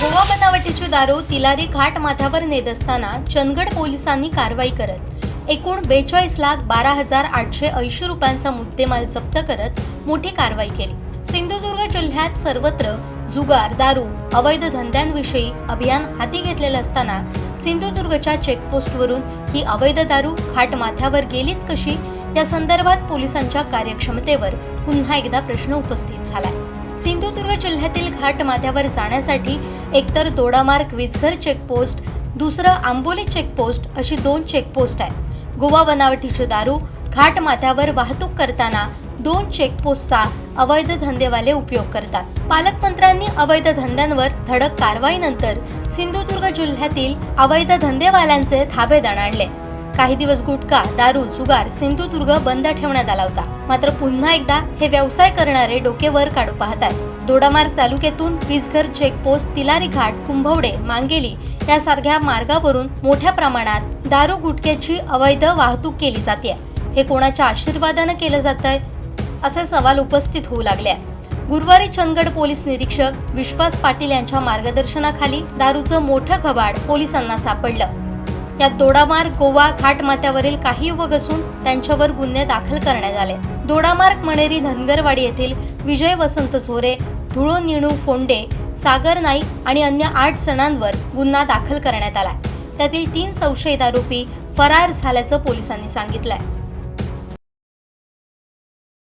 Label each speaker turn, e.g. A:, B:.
A: गोवा बनावटीची दारू तिलारी घाट माथ्यावर नेत असताना चंदगड पोलिसांनी कारवाई करत. एकूण बेचाळीस लाख बारा हजार आठशे ऐंशी रुपयांचा मुद्देमाल जप्त करत मोठी कारवाई केली. सिंधुदुर्ग जिल्ह्यात सर्वत्र जुगार दारू अवैध धंद्यांविषयी अभियान हाती घेतलेलं असताना सिंधुदुर्गच्या चेकपोस्टवरून ही अवैध दारू घाट माथ्यावर गेलीच कशी? या संदर्भात पोलिसांच्या कार्यक्षमतेवर पुन्हा एकदा प्रश्न उपस्थित झालाय. सिंधुदुर्ग जिल्ह्यातील घाट माथ्यावर जाण्यासाठी एकतर दोडामार्ग विजघर चेकपोस्ट दुसरं आंबोली चेकपोस्ट अशी दोन चेकपोस्ट आहेत. गोवा बनावटीचे दारू घाट माथ्यावर वाहतूक करताना दोन चेकपोस्टचा अवैध धंदेवाले उपयोग करतात. पालकमंत्र्यांनी अवैध धंद्यांवर धडक कारवाईनंतर सिंधुदुर्ग जिल्ह्यातील अवैध धंदेवाल्यांचे थाबे आणले. काही दिवस गुटखा दारू जुगार सिंधुदुर्ग बंद ठेवण्यात आला होता. मात्र पुन्हा एकदा हे व्यवसाय करणारे डोके वर काढू पाहतात दोडामार्ग तालुक्यातून विसघर चेकपोस्ट तिलारी घाट कुंभवडे मांगेली यासारख्या मार्गावरून मोठ्या प्रमाणात दारू गुटख्याची अवैध वाहतूक केली जाते हे कोणाच्या आशीर्वादानं केलं जात आहे असे सवाल उपस्थित होऊ लागले गुरुवारी चंदगड पोलीस निरीक्षक विश्वास पाटील यांच्या मार्गदर्शनाखाली दारूचं मोठं कबाड पोलिसांना सापडलं. या दोडामार्ग गोवा घाटमाथ्यावरील काही युवक असून त्यांच्यावर गुन्हे दाखल करण्यात आले. दोडामार्ग मणेरी धनगरवाडी येथील विजय वसंत झोरे धुळो निणू फोंडे सागर नाईक आणि अन्य आठ जणांवर गुन्हा दाखल करण्यात आला त्यातील तीन संशयित आरोपी फरार झाल्याचं पोलिसांनी सांगितलंय.